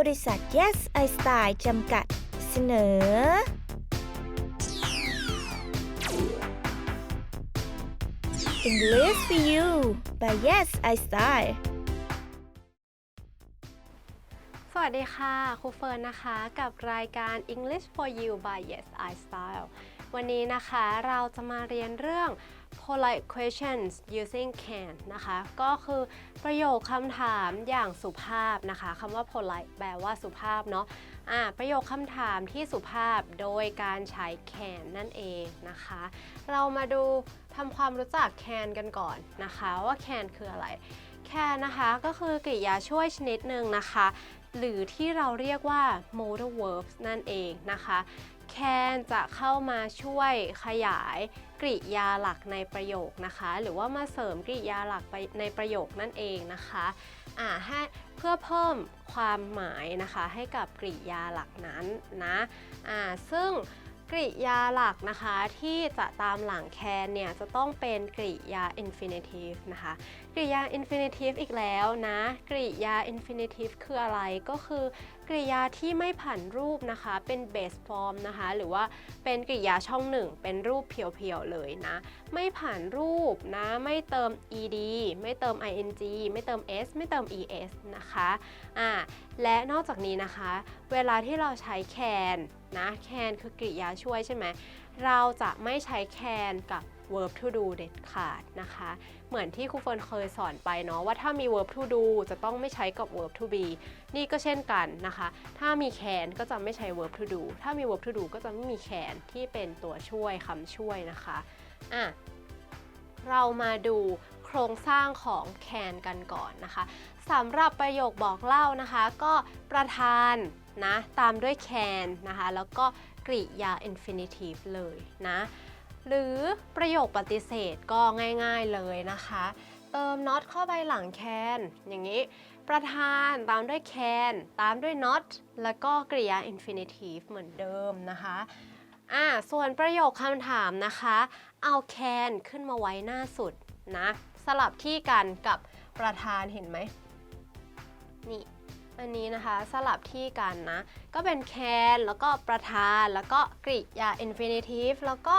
บริษัท Yes I Style จำกัด เสนอ English for you by Yes I Style สวัสดีค่ะ ครูเฟิร์นนะคะ กับรายการ English for You by Yes I Style วันนี้นะคะเราจะมาเรียนเรื่อง polite questions using can นะคะ ก็คือประโยคคำถามอย่างสุภาพนะคะคำว่า polite แปลว่าสุภาพเนาะอ่าประโยคคำถามที่สุภาพโดยการใช้ can นั่นเองนะคะ เรามาดูทำความรู้จัก can กันก่อนนะคะว่า can คืออะไร can นะคะก็คือกริยาช่วยชนิดหนึ่งนะคะ หรือที่เราเรียกว่า modal verbs นั่นเองนะคะ can จะเข้ามาช่วยขยายกริยาหลักในประโยคนะคะ หรือว่ามาเสริมกริยาหลักไปในประโยคนั่นเองนะคะอ่าให้เพื่อเพิ่มความหมายนะคะให้กับกริยาหลักนั้นนะอ่าซึ่งกริยาหลักนะคะที่จะตามหลัง can เนี่ยจะต้องเป็นกริยา infinitive นะคะกริยา infinitive อีกแล้วนะกริยา infinitive คืออะไรก็คือ กริยาที่ไม่ผันรูปนะคะ เป็น base form นะคะ หรือว่าเป็นกริยาช่องหนึ่ง เป็นรูปเพียวๆเลยนะ ไม่ผันรูปนะ ไม่เติม ed ไม่เติม ing ไม่เติม s ไม่เติม es นะคะอ่าและนอกจากนี้นะคะ เวลาที่เราใช้ can นะ can คือกริยาช่วยใช่ไหม เราจะไม่ใช้ can กับ verb to do เด็ดขาดนะคะ เหมือนที่ครูเฟิร์นเคยสอนไปเนาะว่าถ้ามี verb to do จะต้องไม่ใช้กับ verb to be นี่ก็เช่นกันนะคะ ถ้ามี can ก็จะไม่ใช้ verb to do ถ้ามี verb to do ก็จะไม่มี can ที่เป็นตัวช่วยคำช่วยนะคะอะเรามาดูโครงสร้างของ can กันก่อนนะคะสำหรับประโยคบอกเล่านะคะ ก็ประธานนะตามด้วย can นะคะ แล้วก็กริยา infinitive เลยนะ หรือประโยคปฏิเสธก็ง่ายๆเลยนะคะ เติม not เข้าไปหลัง can อย่างนี้ ประธานตามด้วย can ตามด้วย not แล้วก็กริยา infinitive เหมือนเดิมนะคะอ่าส่วนประโยคคำถามนะคะ เอา can ขึ้นมาไว้หน้าสุดนะ สลับที่กันกับประธานเห็นไหมนี่อันนี้นะคะสลับที่กันนะ ก็เป็น can แล้วก็ประธาน แล้วก็กริยา infinitive แล้วก็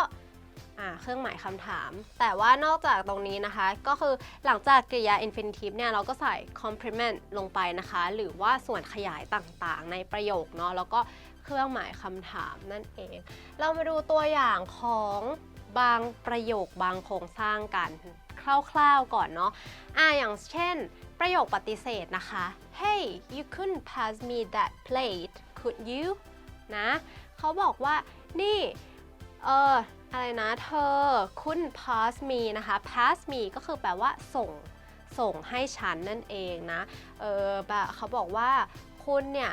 อ่าเครื่องหมายคำถาม แต่ว่านอกจากตรงนี้นะคะ ก็คือหลังจากกริยา infinitive เนี่ยเราก็ใส่ complement ลงไปนะคะ หรือว่าส่วนขยายต่างๆ ในประโยคเนาะแล้วก็เครื่องหมายคำถามนั่นเอง เรามาดูตัวอย่างของบางประโยคบางโครงสร้างกันคร่าวๆก่อนเนาะอ่าอย่างเช่น ประโยคปฏิเสธนะคะ Hey you couldn't pass me that plate could you นะเขาบอกว่านี่เออ อะไรนะเธอ couldn't pass me นะคะ pass me ก็คือแปลว่าส่งส่งให้ฉันนั่นเองนะ เออแบบเขาบอกว่าคุณเนี่ย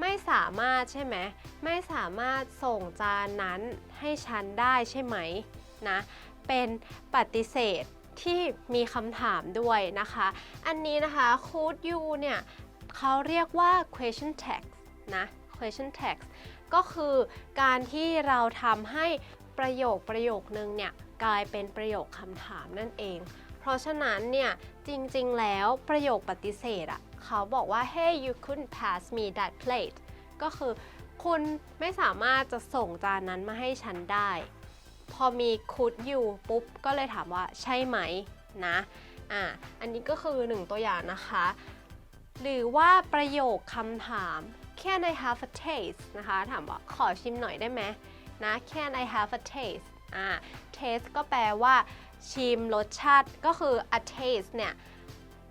ไม่สามารถใช่ไหม ไม่สามารถส่งจานนั้นให้ฉันได้ใช่ไหมนะ เป็นปฏิเสธที่มีคำถามด้วยนะคะ อันนี้นะคะ could you เนี่ยเขาเรียกว่า question text นะ question text ก็คือการที่เราทำให้ ประโยคประโยคนึงเนี่ยกลายเป็นประโยคคำถามนั่นเอง เพราะฉะนั้นเนี่ยจริงๆแล้วประโยคปฏิเสธอะ่ะเขาบอกว่า hey you couldn't pass me that plate ก็คือคุณไม่สามารถจะส่งจานนั้นมาให้ฉันได้ พอมี could you ปุ๊บ ก็เลยถามว่าใช่ไหมนะอะอันนี้ก็คือหนึ่งตัวอย่างนะคะ หรือว่าประโยคคำถาม Can I have a taste นะคะ ถามว่าขอชิมหน่อยได้ไหม นะ Can I have a taste อ่า taste ก็แปลว่าชิมรสชาติก็คือ a taste เนี่ย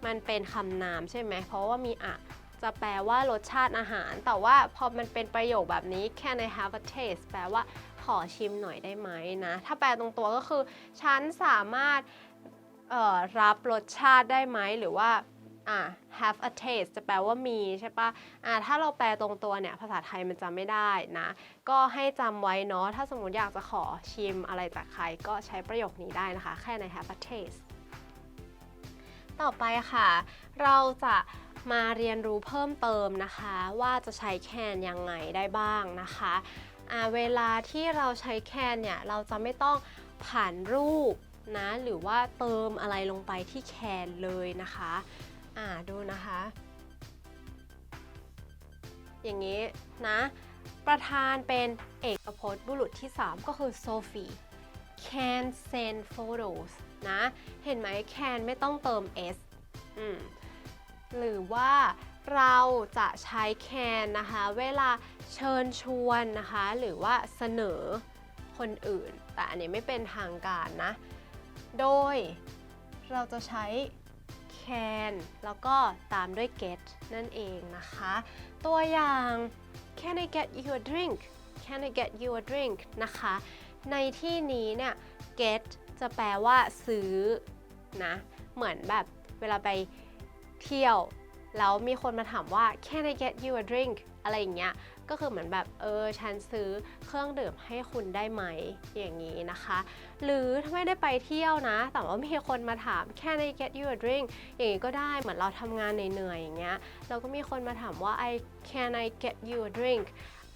มันเป็นคำนามใช่ไหม เพราะว่ามีอะจะแปลว่ารสชาติอาหาร แต่ว่าพอมันเป็นประโยคแบบนี้ Can I have a taste แปลว่าขอชิมหน่อยได้ไหมนะ ถ้าแปลตรงตัวก็คือ ฉันสามารถรับรสชาติได้ไหมหรือว่า อ่า have a taste จะแปลว่ามีใช่ปะอ่าถ้าเราแปลตรงตัวเนี่ย ภาษาไทยมันจำไม่ได้นะ ก็ให้จำไว้เนาะ ถ้าสมมติอยากจะขอชิมอะไรจากใครก็ใช้ประโยคนี้ได้นะคะ แค่ใน have a taste ต่อไปค่ะ เราจะมาเรียนรู้เพิ่มเติมนะคะ ว่าจะใช้ can ยังไงได้บ้างนะคะเวลาที่เราใช้ can เนี่ย เราจะไม่ต้องผ่านรูปนะ หรือว่าเติมอะไรลงไปที่ can เลยนะคะ อ่าดูนะคะ อย่างนี้นะ ประธานเป็นเอกพจน์บุรุษที่ 3 ก็คือ Sophie can send photos นะ เห็นไหม can ไม่ต้องเติม s อืมหรือว่าเราจะใช้ can นะคะ เวลาเชิญชวนนะคะ หรือว่าเสนอคนอื่น แต่อันนี้ไม่เป็นทางการนะ โดยเราจะใช้ can แล้วก็ตามด้วย get นั่นเองนะคะ ตัวอย่าง Can I get you a drink Can I get you a drink นะคะ ในที่นี้เนี่ย get จะแปลว่าซื้อนะ เหมือนแบบเวลาไปเที่ยว แล้วมีคนมาถามว่า Can I get you a drink อะไรอย่างเงี้ย ก็คือเหมือนแบบเออฉันซื้อเครื่องดื่มให้คุณได้ไหมอย่างนี้นะคะ หรือถ้าไม่ได้ไปเที่ยวนะ แต่ว่ามีคนมาถาม Can I get you a drink อย่างนี้ก็ได้เหมือนเราทำงานเหนื่อยๆอย่างเงี้ยเราก็มีคนมาถามว่า I Can I get you a drink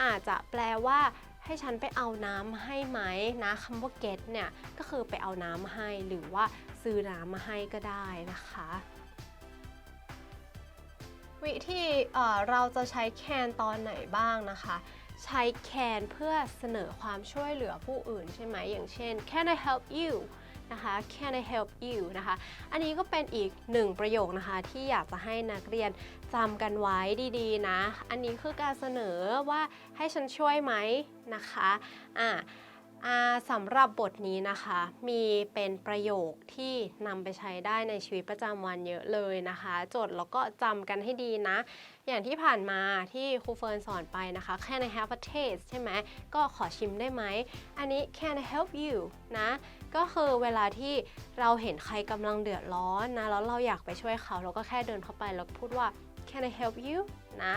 อาจจะแปลว่าให้ฉันไปเอาน้ำให้ไหมนะคำว่า get เนี่ยก็คือไปเอาน้ำให้หรือว่าซื้อน้ำมาให้ก็ได้นะคะ วิธีเอ่เราจะใช้ can ตอนไหนบ้างนะคะ ใช้ can เพื่อเสนอความช่วยเหลือผู้อื่นใช่ไหมอย่างเช่น can I help you นะคะ can I help you นะคะ อันนี้ก็เป็นอีกหนึ่งประโยคนะคะ ที่อยากจะให้นักเรียนจำกันไว้ดีๆนะ อันนี้คือการเสนอว่าให้ฉันช่วยไหมนะคะ อ่าอ่า สำหรับบทนี้นะคะ มีเป็นประโยคที่นำไปใช้ได้ในชีวิตประจำวันเยอะเลยนะคะ จดแล้วก็จำกันให้ดีนะ อย่างที่ผ่านมาที่ครูเฟิร์นสอนไปนะคะ Can I have a taste ใช่ไหม ก็ขอชิมได้ไหม อันนี้ Can I help you นะ ก็คือเวลาที่เราเห็นใครกำลังเดือดร้อนนะ แล้วเราอยากไปช่วยเขา เราก็แค่เดินเข้าไปแล้วพูดว่า Can I help you นะ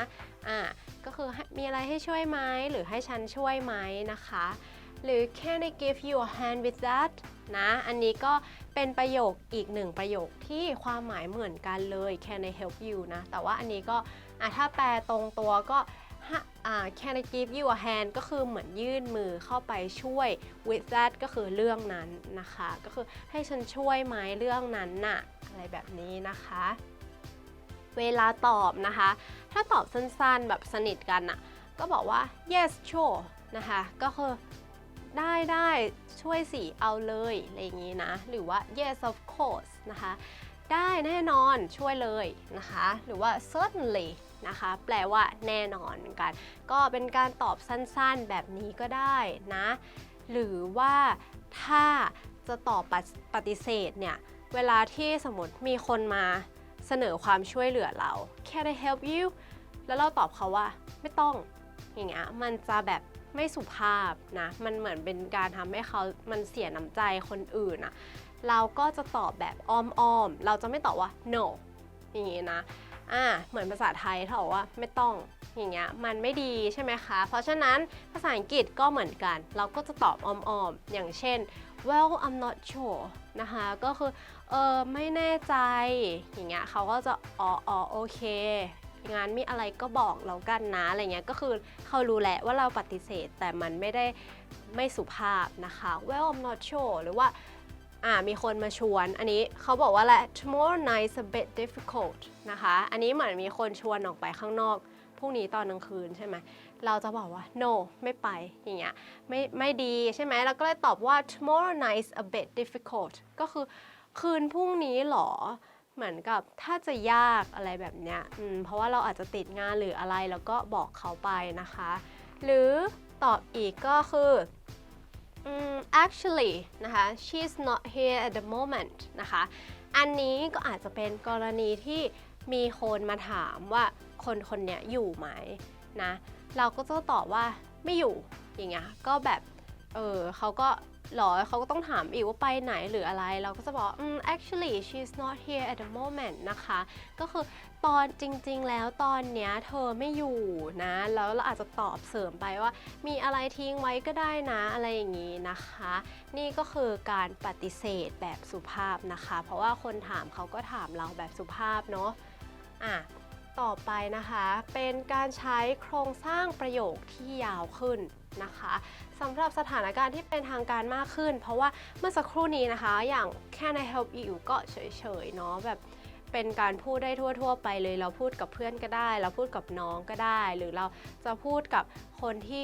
อ่า ก็คือมีอะไรให้ช่วยไหมหรือให้ฉันช่วยไหมนะคะ หรือ Can I give you a hand with that นะ อันนี้ก็เป็นประโยคอีกหนึ่งประโยคที่ความหมายเหมือนกันเลย Can I help you นะ แต่ว่าอันนี้ก็ถ้าแปลตรงตัวก็ฮะอ่า Can I give you a hand ก็คือเหมือนยื่นมือเข้าไปช่วย with that ก็คือเรื่องนั้นนะคะ ก็คือให้ฉันช่วยไหมเรื่องนั้นน่ะอะไรแบบนี้นะคะ เวลาตอบนะคะ ถ้าตอบสั้นๆแบบสนิทกันน่ะก็บอกว่า yes sure นะคะ ก็คือ ได้ได้ช่วยสิเอาเลยอะไรอย่างนี้นะ หรือว่า yes of course นะคะ ได้แน่นอนช่วยเลยนะคะ หรือว่า certainly นะคะ แปลว่าแน่นอนเหมือนกัน ก็เป็นการตอบสั้นๆแบบนี้ก็ได้นะ หรือว่าถ้าจะตอบปฏิเสธเนี่ย เวลาที่สมมติมีคนมาเสนอความช่วยเหลือเรา Can I help you แล้วเราตอบเขาว่าไม่ต้องอย่างเงี้ยมันจะแบบ ไม่สุภาพนะ มันเหมือนเป็นการทำให้เขามันเสียน้ำใจคนอื่นอะเราก็จะตอบแบบอ้อมๆ เราจะไม่ตอบว่า no อย่างงี้นะ อ่า เหมือนภาษาไทยถ้าบอกว่าไม่ต้อง อย่างเงี้ย มันไม่ดีใช่ไหมคะ เพราะฉะนั้นภาษาอังกฤษก็เหมือนกัน เราก็จะตอบอ้อมๆ อย่างเช่น well I'm not sure นะคะ ก็คือ เออ ไม่แน่ใจ อย่างเงี้ย เขาก็จะ อ๋ออ๋อโอเค งานมีอะไรก็บอกเรากันนะอะไรเงี้ยก็คือเขารู้แหละว่าเราปฏิเสธ แต่มันไม่ได้ไม่สุภาพนะคะ well I'm not sure หรือว่าอ่ามีคนมาชวน อันนี้เขาบอกว่าแหละ tomorrow night a bit difficult นะคะ อันนี้เหมือนมีคนชวนออกไปข้างนอกพรุ่งนี้ตอนกลางคืนใช่ไหม เราจะบอกว่า no ไม่ไป อย่างเงี้ย ไม่ไม่ดีใช่ไหมเราก็เลยตอบว่า tomorrow night a bit difficult ก็คือคืนพรุ่งนี้หรอ เหมือนกับถ้าจะยากอะไรแบบเนี้ยอืมเพราะว่าเราอาจจะติดงานหรืออะไรแล้วก็บอกเขาไปนะคะ หรือตอบอีกก็คืออืม actually นะคะ she's not here at the moment นะคะ อันนี้ก็อาจจะเป็นกรณีที่มีคนมาถามว่าคนคนเนี้ยอยู่ไหมนะ เราก็จะตอบว่าไม่อยู่อย่างเงี้ยก็แบบเออเขาก็ หรอเขาก็ต้องถามอีกว่าไปไหนหรืออะไร เราก็จะบอกอืม actually she's not here at the moment นะคะ ก็คือตอนจริง ๆ แล้วตอนเนี้ยเธอไม่อยู่นะ แล้วเราอาจจะตอบเสริมไปว่า มีอะไรทิ้งไว้ก็ได้นะอะไรอย่างนี้นะคะ นี่ก็คือการปฏิเสธแบบสุภาพนะคะ เพราะว่าคนถามเขาก็ถามเราแบบสุภาพเนาะอะ ต่อไปนะคะ เป็นการใช้โครงสร้างประโยคที่ยาวขึ้นนะคะสำหรับสถานการณ์ที่เป็นทางการมากขึ้น เพราะว่าเมื่อสักครู่นี้นะคะ อย่าง can I help you ก็เฉยๆเนาะแบบเป็นการพูดได้ทั่ว ๆ ไปเลย เราพูดกับเพื่อนก็ได้ เราพูดกับน้องก็ได้ หรือเราจะพูดกับคนที่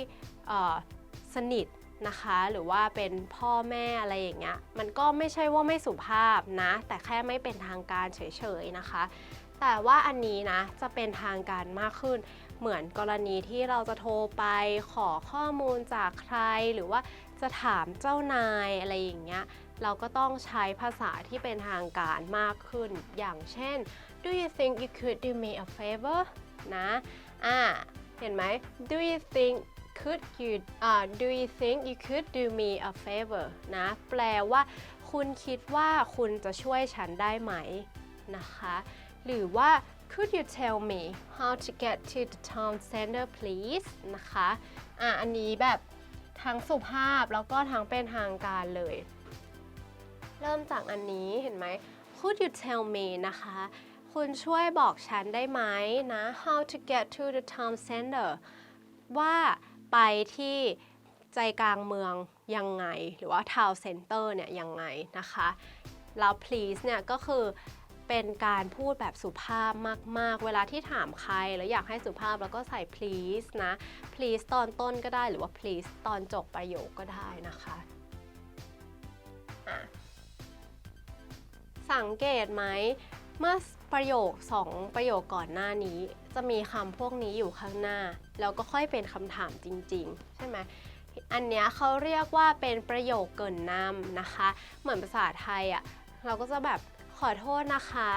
สนิทนะคะหรือว่าเป็นพ่อแม่อะไรอย่างเงี้ยมันก็ไม่ใช่ว่าไม่สุภาพนะ แต่แค่ไม่เป็นทางการเฉยๆนะคะ แต่ว่าอันนี้นะจะเป็นทางการมากขึ้น เหมือนกรณีที่เราจะโทรไปขอข้อมูลจากใคร หรือว่าจะถามเจ้านายอะไรอย่างเงี้ยเราก็ต้องใช้ภาษาที่เป็นทางการมากขึ้น อย่างเช่น do you think you could do me a favor นะอ่าเห็นไหม do you think could you อ่า do you think you could do me a favor นะ แปลว่า คุณคิดว่าคุณจะช่วยฉันได้ไหมนะคะ หรือว่า could you tell me how to get to the town center please นะคะอะอันนี้แบบทั้งสุภาพแล้วก็ทั้งเป็นทางการเลย เริ่มจากอันนี้เห็นไหม could you tell me นะคะ คุณช่วยบอกฉันได้ไหมนะ how to get to the town center ว่าไปที่ใจกลางเมืองยังไง หรือว่า town center เนี่ยยังไงนะคะ แล้ว please เนี่ยก็คือ เป็นการพูดแบบสุภาพมาก ๆ เวลาที่ถามใครแล้วอยากให้สุภาพแล้วก็ใส่ please นะ please ตอนต้นก็ได้หรือว่า please ตอนจบประโยคก็ได้นะคะะสังเกตไหมเมื่อประโยค 2 ประโยคก่อนหน้านี้ จะมีคำพวกนี้อยู่ข้างหน้า แล้วก็ค่อยเป็นคำถามจริง ๆ ใช่ไหมอันเนี้ยเขาเรียกว่าเป็นประโยคเกินนำนะคะ เหมือนภาษาไทยอะ่ะเราก็จะแบบ ขอโทษนะคะ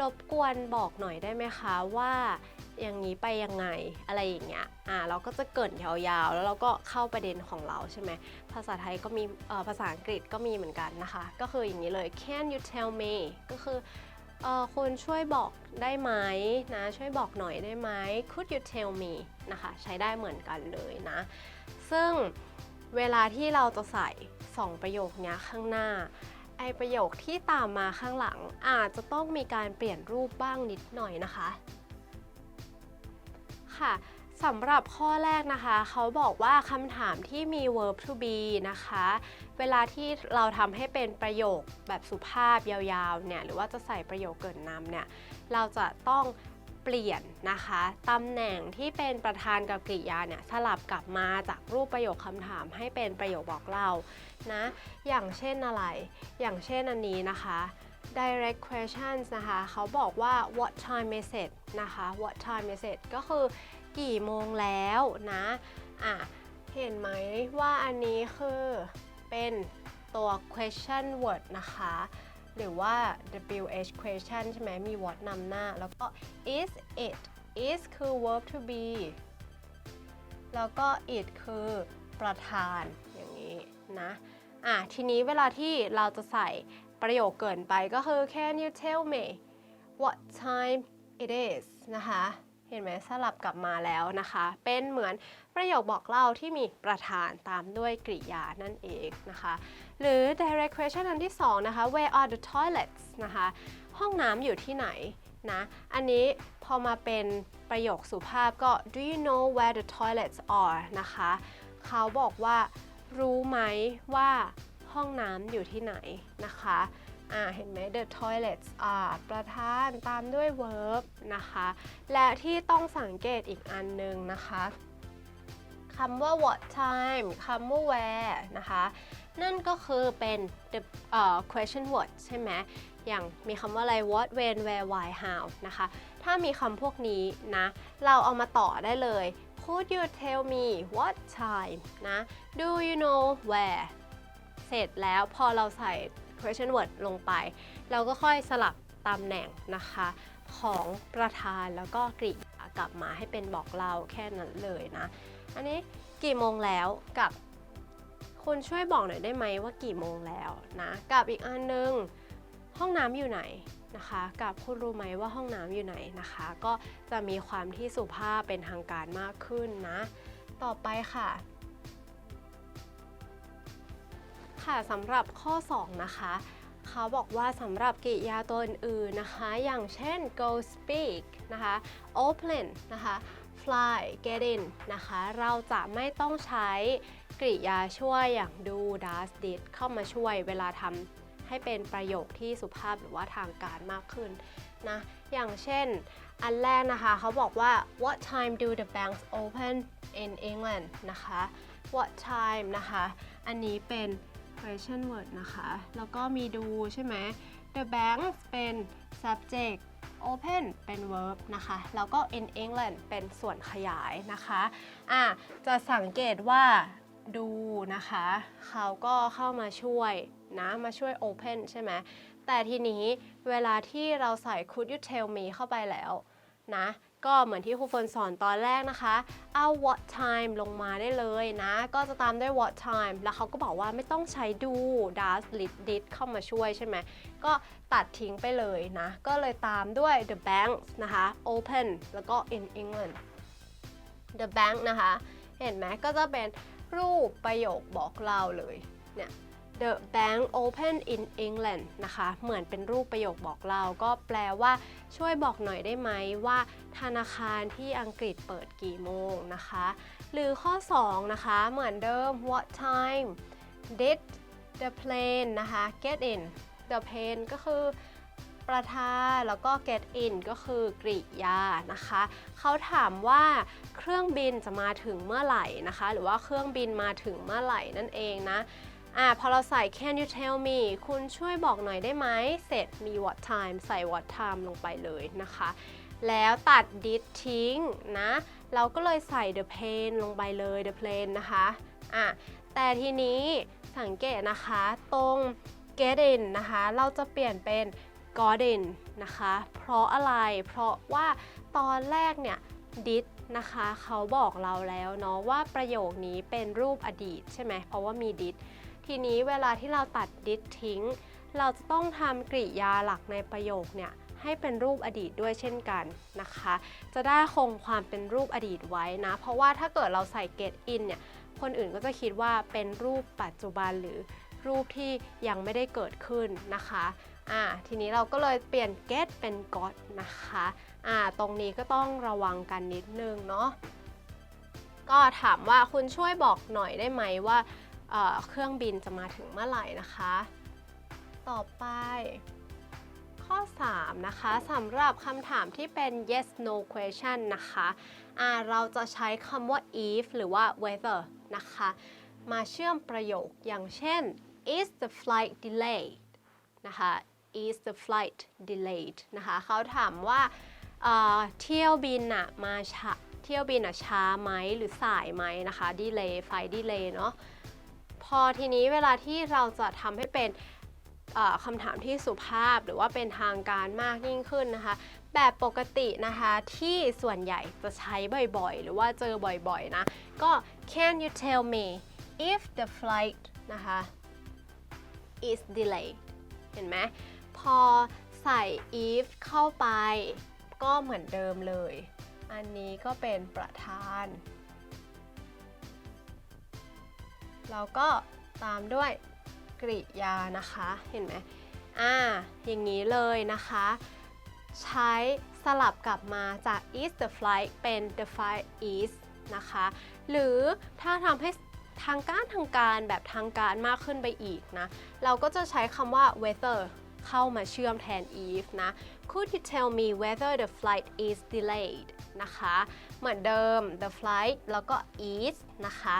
รบกวนบอกหน่อยได้ไหมคะว่าอย่างนี้ไปยังไงอะไรอย่างเงี้ย อ่าเราก็จะเกินยาวๆ แล้วเราก็เข้าประเด็นของเราใช่ไหม ภาษาไทยก็มีเอ่อภาษาอังกฤษก็มีเหมือนกันนะคะ ก็คืออย่างนี้เลย can you tell me ก็คือเอ่อคุณช่วยบอกได้ไหมนะ ช่วยบอกหน่อยได้ไหม could you tell me นะคะ ใช้ได้เหมือนกันเลยนะ ซึ่งเวลาที่เราจะใส่ 2 ประโยคนี้ข้างหน้า อประโยคที่ตามมาข้างหลัง อาจจะต้องมีการเปลี่ยนรูปบ้างนิดหน่อยนะคะ ค่ะสำหรับข้อแรกนะคะ เขาบอกว่าคำถามที่มี verb to be นะคะ เวลาที่เราทำให้เป็นประโยคแบบสุภาพยาวๆเนี่ยหรือว่าจะใส่ประโยคเกินนำเนี่ยเราจะต้อง เปลี่ยนนะคะตำแหน่งที่เป็นประธานกับกริยาเนี่ยสลับกลับมาจากรูปประโยคคำถามให้เป็นประโยคบอกเล่านะอย่างเช่นอะไร อย่างเช่นอันนี้นะคะ direct questions นะคะเขาบอกว่า what time is it นะคะ what time is it ก็คือกี่โมงแล้วนะอะเห็นไหมว่าอันนี้คือเป็นตัว question word นะคะ หรือว่า WH question ใช่ไหมมี what นำหน้า แล้วก็ is it is คือ verb to be แล้วก็ it คือประธานอย่างนี้นะ อะ ทีนี้เวลาที่เราจะใส่ประโยคเกินไปก็คือ can you tell me what time it is นะคะ เห็นไหมสลับกลับมาแล้วนะคะ เป็นเหมือนประโยคบอกเล่าที่มีประธานตามด้วยกริยานั่นเองนะคะ หรือ direct question อันที่ 2 นะคะ where are the toilets นะคะ ห้องน้ำอยู่ที่ไหนนะ อันนี้พอมาเป็นประโยคสุภาพก็ do you know where the toilets are นะคะ เขาบอกว่ารู้ไหมว่าห้องน้ำอยู่ที่ไหนนะคะ อ่าเห็นไหม the toilets are ประธานตามด้วย verb นะคะ และที่ต้องสังเกตอีกอันหนึ่งนะคะคำว่า what time คำว่า where นะคะ นั่นก็คือเป็น the เอ่อ question word ใช่ไหม อย่างมีคำว่าอะไร what when where why how นะคะ ถ้ามีคำพวกนี้นะ เราเอามาต่อได้เลย could you tell me what time นะ do you know where เสร็จแล้วพอเราใส่ question word ลงไป เราก็ค่อยสลับตำแหน่งนะคะ ของประธานแล้วก็กริยากลับมาให้เป็นบอกเล่าแค่นั้นเลยนะ อันนี้กี่โมงแล้วกับคุณช่วยบอกหน่อยได้ไหมว่ากี่โมงแล้วนะ กับอีกอันนึงห้องน้ำอยู่ไหนนะคะ กับคุณรู้ไหมว่าห้องน้ำอยู่ไหนนะคะ ก็จะมีความที่สุภาพเป็นทางการมากขึ้นนะ ต่อไปค่ะ ค่ะสำหรับข้อ 2 นะคะ เขาบอกว่าสำหรับกริยาตัวอื่นๆนะคะ อย่างเช่น go speak นะคะ open นะคะ fly get in นะคะ เราจะไม่ต้องใช้กริยาช่วยอย่าง do does did เข้ามาช่วยเวลาทำให้เป็นประโยคที่สุภาพหรือว่าทางการมากขึ้นนะ อย่างเช่น อันแรกนะคะเขาบอกว่า what time do the banks open in England นะคะ what time นะคะ อันนี้เป็น question word นะคะ แล้วก็มีดูใช่ไหม the banks เป็น subject open เป็น verb นะคะ แล้วก็ in England เป็นส่วนขยายนะคะอะจะสังเกตว่าดูนะคะ เขาก็เข้ามาช่วยนะ มาช่วย open ใช่ไหม แต่ทีนี้เวลาที่เราใส่ could you tell me เข้าไปแล้วนะ ก็เหมือนที่ครูเฟิร์นสอนตอนแรกนะคะ เอา what time ลงมาได้เลยนะ ก็จะตามด้วย what time แล้วเขาก็บอกว่าไม่ต้องใช้ do does did did เข้ามาช่วยใช่ไหม ก็ตัดทิ้งไปเลยนะ ก็เลยตามด้วย the banks นะคะ open แล้วก็ in England the bank นะคะ เห็นไหมก็จะเป็นรูปประโยคบอกเล่าเลยเนี่ย The bank open in England นะคะ เหมือนเป็นรูปประโยคบอกเล่าก็แปลว่าช่วยบอกหน่อยได้ไหมว่า ธนาคารที่อังกฤษเปิดกี่โมงนะคะ หรือข้อ 2 นะคะ เหมือนเดิม what time did the plane นะคะ get in the plane ก็คือประธานแล้วก็ get in ก็คือกริยานะคะ เขาถามว่าเครื่องบินจะมาถึงเมื่อไหร่นะคะ หรือว่าเครื่องบินมาถึงเมื่อไหร่นั่นเองนะ อ่าพอเราใส่ can you tell me คุณช่วยบอกหน่อยได้ไหม เสร็จมี what time ใส่ what time ลงไปเลยนะคะ แล้วตัด did ทิ้งนะ เราก็เลยใส่ the plane ลงไปเลย the plane นะคะอะแต่ทีนี้สังเกตนะคะตรง get in นะคะ เราจะเปลี่ยนเป็น got in นะคะ เพราะอะไร เพราะว่าตอนแรกเนี่ย did นะคะ เขาบอกเราแล้วเนาะว่าประโยคนี้เป็นรูปอดีตใช่ไหม เพราะว่ามี did ทีนี้เวลาที่เราตัด did ทิ้ง เราจะต้องทำกริยาหลักในประโยคเนี่ยให้เป็นรูปอดีตด้วยเช่นกันนะคะ จะได้คงความเป็นรูปอดีตไว้นะ เพราะว่าถ้าเกิดเราใส่ get in เนี่ย คนอื่นก็จะคิดว่าเป็นรูปปัจจุบันหรือรูปที่ยังไม่ได้เกิดขึ้นนะคะ อ่า ทีนี้เราก็เลยเปลี่ยน get เป็น got นะคะ อ่า ตรงนี้ก็ต้องระวังกันนิดนึงเนาะ ก็ถามว่าคุณช่วยบอกหน่อยได้ไหมว่า เครื่องบินจะมาถึงเมื่อไหร่นะคะ ต่อไป ข้อ 3 นะคะสำหรับคำถามที่เป็น yes no question นะคะอ่าเราจะใช้คำว่า if หรือว่า whether นะคะ มาเชื่อมประโยคอย่างเช่น is the flight delayed นะคะ is the flight delayed นะคะเขาถามว่าเที่ยวบินอะมาช้าเที่ยวบินอะช้าไหมหรือสายไหมนะคะ delay ไฟ delay เนาะ พอทีนี้เวลาที่เราจะทำให้เป็นคำถามที่สุภาพหรือว่าเป็นทางการมากยิ่งขึ้นนะคะ แบบปกตินะคะที่ส่วนใหญ่จะใช้บ่อยๆ หรือว่าเจอบ่อยๆ นะ ก็ can you tell me if the flight นะคะ is delayed เห็นไหมพอใส่ if เข้าไปก็เหมือนเดิมเลย อันนี้ก็เป็นประธาน เราก็ตามด้วยกริยานะคะ เห็นไหมอ่า อย่างนี้เลยนะคะ ใช้สลับกลับมาจาก is the flight เป็น the flight is นะคะ หรือถ้าทำให้ทางการทางการแบบทางการมากขึ้นไปอีกนะ เราก็จะใช้คำว่า whether เข้ามาเชื่อมแทน if นะ Could you tell me whether the flight is delayed นะคะ เหมือนเดิม the flight แล้วก็ is นะคะ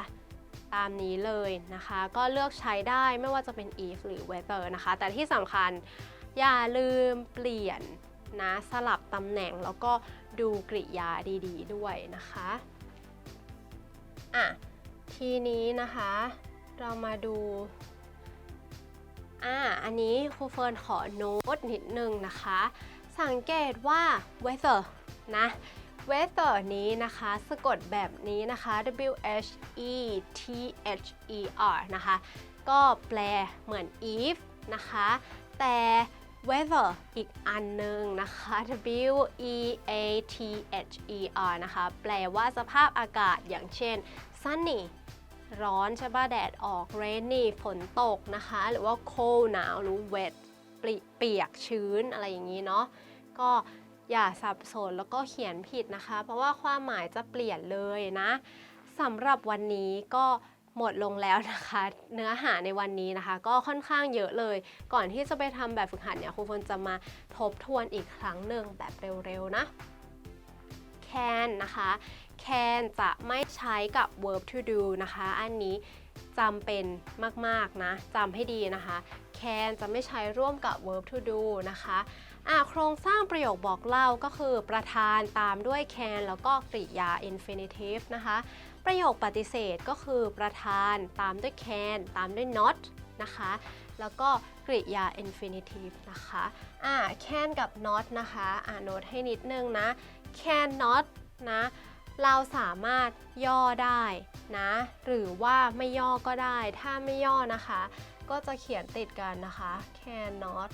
ตามนี้เลยนะคะ ก็เลือกใช้ได้ไม่ว่าจะเป็น if หรือ whether นะคะ แต่ที่สำคัญอย่าลืมเปลี่ยนนะสลับตำแหน่งแล้วก็ดูกริยาดี ๆ ด้วยนะคะอะทีนี้นะคะ เรามาดูอ่าอันนี้ครูเฟิร์นขอโน้ตนิดนึงนะคะ สังเกตว่า weather นะ weather นี้นะคะ สะกดแบบนี้นะคะ W H E T H E R นะคะ ก็แปลเหมือน if นะคะ แต่ weather อีกอันหนึ่งนะคะ W E A T H E R นะคะ แปลว่าสภาพอากาศอย่างเช่น sunny ร้อนใช่ป่ะแดดออก rainy ฝนตกนะคะ หรือว่า cold หนาวหรือ wet เปียกชื้นอะไรอย่างนี้เนาะก็ อย่าสับสนแล้วก็เขียนผิดนะคะ เพราะว่าความหมายจะเปลี่ยนเลยนะสำหรับวันนี้ก็หมดลงแล้วนะคะ เนื้อหาในวันนี้นะคะ ก็ค่อนข้างเยอะเลย ก่อนที่จะไปทำแบบฝึกหัดเนี่ยครูเฟิร์นจะมาทบทวนอีกครั้งหนึ่งแบบเร็วๆนะ can นะคะ can จะไม่ใช้กับ verb to do นะคะ อันนี้จำเป็นมาก ๆ นะจำให้ดีนะคะ can จะไม่ใช้ร่วมกับ verb to do นะคะ อะโครงสร้างประโยคบอกเล่าก็คือประธานตามด้วย can แล้วก็กริยา infinitive นะคะ ประโยคปฏิเสธก็คือประธานตามด้วย can ตามด้วย not นะคะ แล้วก็กริยา infinitive นะคะอ่า can กับ not นะคะอ่าโน้ตให้นิดนึงนะ cannot นะเราสามารถย่อได้นะ หรือว่าไม่ย่อก็ได้ ถ้าไม่ย่อนะคะ ก็จะเขียนติดกันนะคะ cannot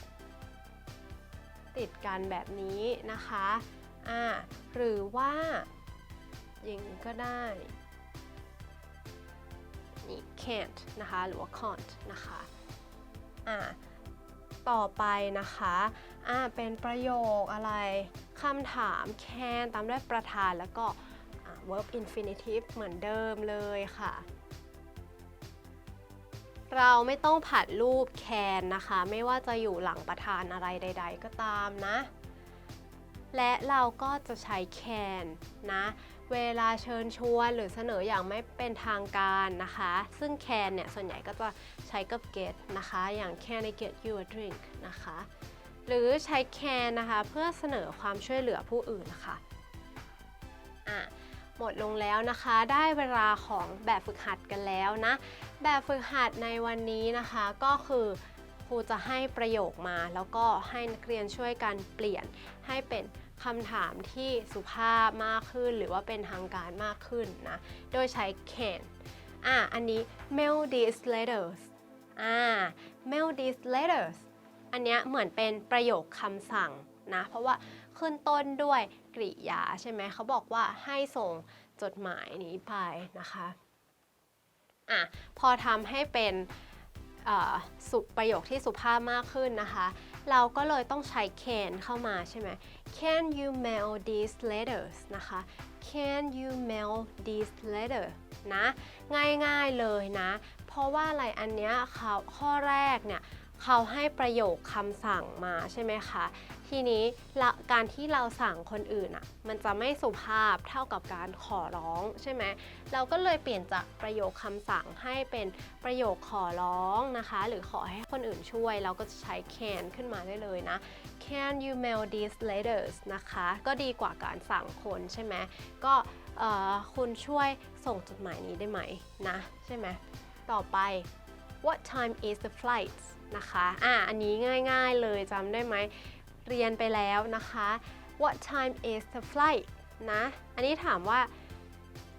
ติดกันแบบนี้นะคะอ่าหรือว่าอย่างนี้ก็ได้นี่ can't นะคะหรือว่า can't นะคะอ่าต่อไปนะคะอ่าเป็นประโยคอะไรคำถาม can ตามด้วยประธานแล้วก็ verb infinitive เหมือนเดิมเลยค่ะ เราไม่ต้องผัดรูป can นะคะ ไม่ว่าจะอยู่หลังประธานอะไรใด ๆ ก็ตามนะ และเราก็จะใช้ can นะ เวลาเชิญชวนหรือเสนออย่างไม่เป็นทางการนะคะ ซึ่ง can เนี่ย ส่วนใหญ่ก็จะใช้กับ get นะคะ อย่าง can I get you a drink นะคะ หรือใช้ can นะคะ เพื่อเสนอความช่วยเหลือผู้อื่นนะคะอะ หมดลงแล้วนะคะ ได้เวลาของแบบฝึกหัดกันแล้วนะ แบบฝึกหัดในวันนี้นะคะก็คือครูจะให้ประโยคมา แล้วก็ให้นักเรียนช่วยกันเปลี่ยนให้เป็นคำถามที่สุภาพมากขึ้น หรือว่าเป็นทางการมากขึ้นนะ โดยใช้ can อะอันนี้ mail these letters อ่า mail these letters อันเนี้ยเหมือนเป็นประโยคคำสั่งนะ เพราะว่า ขึ้นต้นด้วยกริยาใช่ไหมเขาบอกว่าให้ส่งจดหมายนี้ไปนะคะอะพอทำให้เป็นสุประโยคที่สุภาพมากขึ้นนะคะ เราก็เลยต้องใช้ can เข้ามาใช่ไหม Can you mail these letters นะคะ Can you mail these letters นะ ง่ายๆเลยนะ เพราะว่าอะไรอันเนี้ยเขาข้อแรกเนี่ย เขาให้ประโยคคำสั่งมาใช่ไหมคะ ทีนี้การที่เราสั่งคนอื่นอะ่ะมันจะไม่สุภาพเท่ากับการขอร้องใช่ไหมเราก็เลยเปลี่ยนจากประโยคคำสั่งให้เป็นประโยคขอร้องนะคะ หรือขอให้คนอื่นช่วย เราก็จะใช้ can ขึ้นมาได้เลยนะ Can you mail these letters นะคะ ก็ดีกว่าการสั่งคนใช่ไหมก็คุณช่วยส่งจดหมายนี้ได้ไหมนะใช่ไหมต่อไป What time is the flight นะคะอะอันนี้ง่ายๆเลยจำได้ไหมเรียนไปแล้วนะคะ What time is the flight นะ อันนี้ถามว่า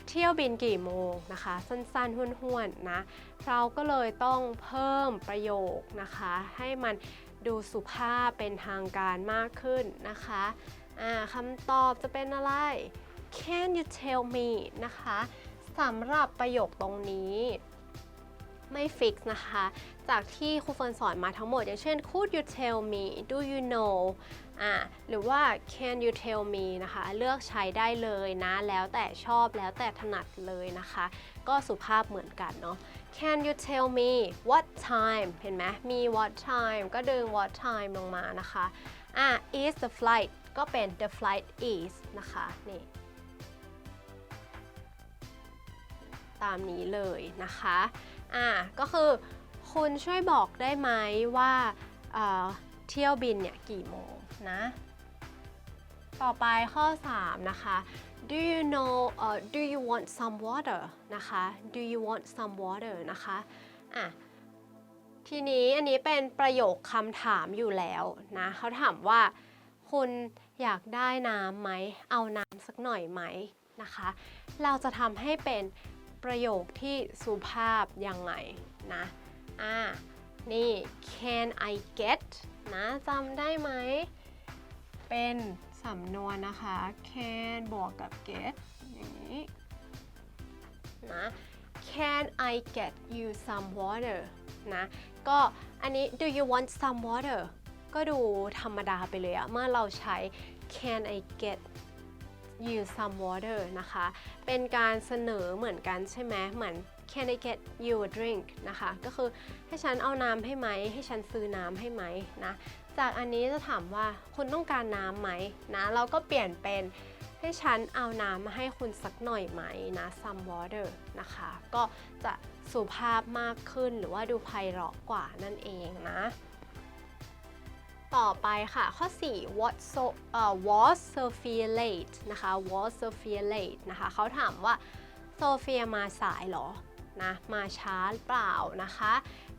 เที่ยวบินกี่โมงนะคะ สั้นๆห้วนๆนะ เราก็เลยต้องเพิ่มประโยคนะคะ ให้มันดูสุภาพเป็นทางการมากขึ้นนะคะอ่าคำตอบจะเป็นอะไร Can you tell me นะคะสำหรับประโยคตรงนี้ ไม่ฟิกนะคะ จากที่ครูเฟิร์นสอนมาทั้งหมด อย่างเช่น could you tell me do you know อ่าหรือว่า can you tell me นะคะ เลือกใช้ได้เลยนะ แล้วแต่ชอบแล้วแต่ถนัดเลยนะคะ ก็สุภาพเหมือนกันเนาะ can you tell me what time เห็นไหมมี what time ก็ดึง what time ลงมานะคะอ่า is the flight ก็เป็น the flight is นะคะนี่ ตามนี้เลยนะคะอ่าก็คือคุณช่วยบอกได้ไหมว่าเเที่ยวบินเนี่ยกี่โมงนะต่อไปข้อ 3 นะคะ do you know uh, do you want some water นะคะ do you want some water นะคะอะทีนี้อันนี้เป็นประโยคคำถามอยู่แล้วนะเขาถามว่าคุณอยากได้น้ำไหม เอาน้ำสักหน่อยไหมนะคะ เราจะทำให้เป็น ประโยคที่สุภาพยังไงนะอ่านี่ can I get นะจำได้ไหม เป็นสำนวนนะคะ can บวกกับ get อย่างนี้นะ can I get you some water นะ ก็อันนี้ do you want some water ก็ดูธรรมดาไปเลยอะเมื่อเราใช้ can I get you some water นะคะ เป็นการเสนอเหมือนกันใช่ไหมเหมือน can I get you a drink นะคะ ก็คือให้ฉันเอาน้ำให้ไหม ให้ฉันซื้อน้ำให้ไหมนะ จากอันนี้จะถามว่าคุณต้องการน้ำไหมนะ เราก็เปลี่ยนเป็นให้ฉันเอาน้ำมาให้คุณสักหน่อยไหมนะ some water นะคะ ก็จะสุภาพมากขึ้นหรือว่าดูไพเราะกว่านั่นเองนะ ต่อไปค่ะ ข้อ 4 what so uh, was Sophia late นะคะ was Sophia late นะคะเขาถามว่าโซเฟียมาสายหรอนะมาช้าเปล่านะคะ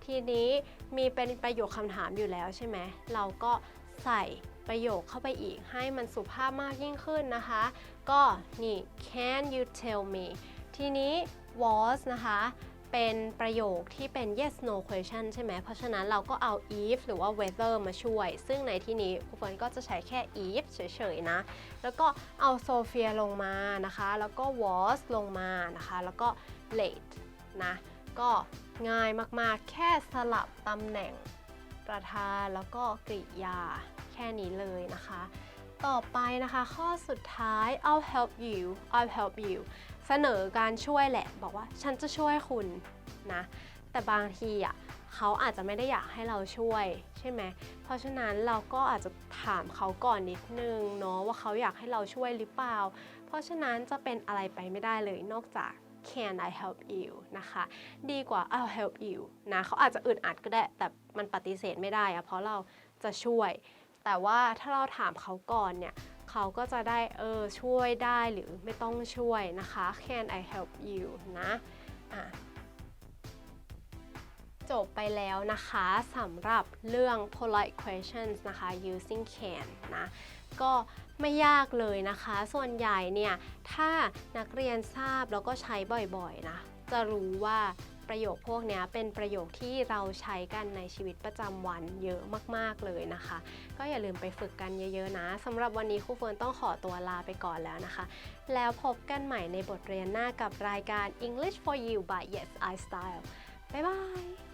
ทีนี้มีเป็นประโยคคำถามอยู่แล้วใช่ไหมเราก็ใส่ประโยคเข้าไปอีกให้มันสุภาพมากยิ่งขึ้นนะคะ ก็นี่ can you tell me ทีนี้ was นะคะ เป็นประโยคที่เป็น yes no question ใช่ไหม เพราะฉะนั้นเราก็เอา if หรือว่า whether มาช่วย ซึ่งในที่นี้ครูเฟิร์นก็จะใช้แค่ if เฉยๆนะ แล้วก็เอาโซเฟียลงมานะคะ แล้วก็ was ลงมานะคะ แล้วก็ late นะ ก็ง่ายมากๆ แค่สลับตำแหน่งประธานแล้วก็กริยาแค่นี้เลยนะคะ ต่อไปนะคะข้อสุดท้าย I'll help you I'll help you เสนอการช่วยแหละ บอกว่าฉันจะช่วยคุณนะ แต่บางทีอะเขาอาจจะไม่ได้อยากให้เราช่วย ใช่ไหม เพราะฉะนั้นเราก็อาจจะถามเขาก่อนนิดนึงเนาะว่าเขาอยากให้เราช่วยหรือเปล่า เพราะฉะนั้นจะเป็นอะไรไปไม่ได้เลยนอกจาก can I help you นะคะ ดีกว่า I'll help you นะเขาอาจจะอึดอัดก็ได้ แต่มันปฏิเสธไม่ได้อะเพราะเราจะช่วย แต่ว่าถ้าเราถามเขาก่อนเนี่ย เขาก็จะได้เออช่วยได้หรือไม่ต้องช่วยนะคะ Can I help you นะะจบไปแล้วนะคะสำหรับเรื่อง polite questions นะคะ using can นะก็ไม่ยากเลยนะคะ ส่วนใหญ่เนี่ย ถ้านักเรียนทราบแล้วก็ใช้บ่อยๆนะ จะรู้ว่า ประโยคพวกนี้เป็นประโยคที่เราใช้กันในชีวิตประจำวันเยอะมากๆเลยนะคะ ก็อย่าลืมไปฝึกกันเยอะๆนะสำหรับวันนี้ครูเฟิร์นต้องขอตัวลาไปก่อนแล้วนะคะ แล้วพบกันใหม่ในบทเรียนหน้ากับรายการ English for You by Yes I Style บ๊ายบาย